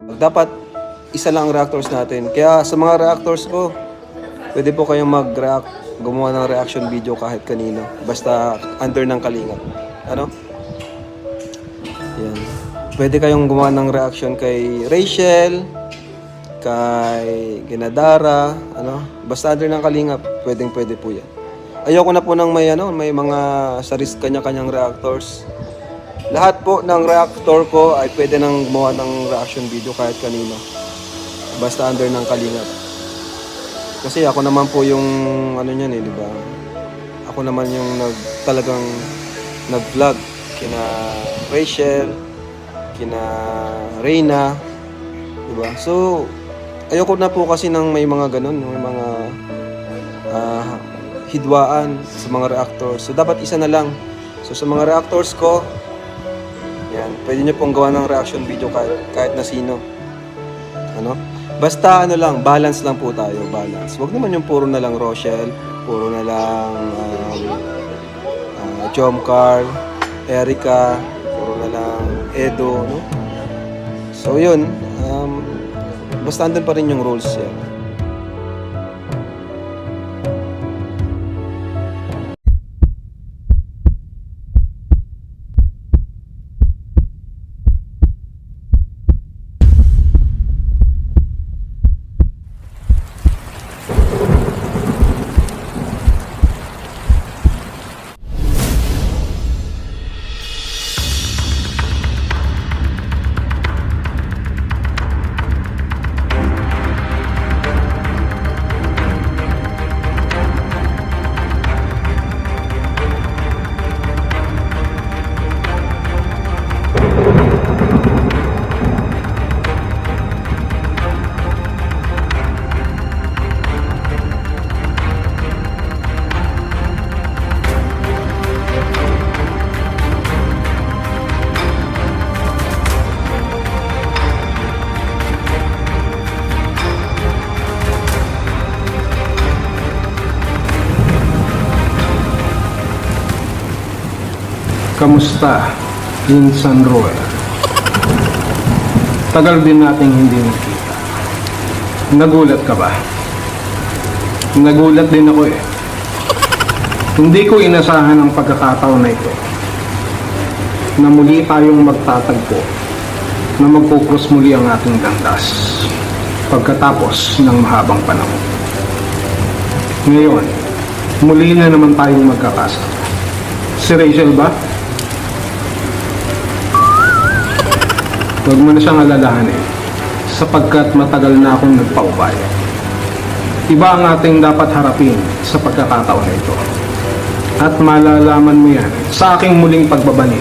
Dapat isa lang ang reactors natin. Kaya sa mga reactors ko, pwede po kayong mag-react, gumawa ng reaction video kahit kanino. Basta under ng kalinga. Ano? Yan. Pwede kayong gumawa ng reaction kay Rachel, kay Ginadara, ano? Basta under ng kalinga, pwedeng pwede po yan. Ayoko na po ng may ano, may mga saris kanya-kanyang reactors. Lahat po ng reactor ko ay pwede nang gumawa ng reaction video kahit kanino. Basta under ng kalingap. Kasi ako naman po yung ano niyan eh, di ba? Ako naman yung nag talagang nag-vlog kina Rachel, kina Reyna, di ba? So ayoko na po kasi ng may mga ganun, may mga ah, hidwaan sa mga reactors. So dapat isa na lang. So sa mga reactors ko, yan, pwede nyo pong gawa ng reaction video kahit, kahit na sino. Ano? Basta ano lang, balance lang po tayo, balance. Huwag naman yung puro na lang Rochelle, puro na lang um, uh, Jom Carl, Erica, puro na lang Edo, no? So yun, um, basta andun pa rin yung rules yan. Kamusta, Insan Roy? Tagal din nating hindi nakita. Nagulat ka ba? Nagulat din ako eh. Hindi ko inasahan ang pagkakataon na ito na muli tayong magtatagpo na magkukrus muli ang ating landas pagkatapos ng mahabang panahon. Ngayon, muli na naman tayong magkakasama. Si Rachel ba? Huwag mo na siyang alalahanin sapagkat matagal na akong nagpaubaya. Iba ang ating dapat harapin sa pagkakataon na ito. At malalaman mo yan sa aking muling pagbabalik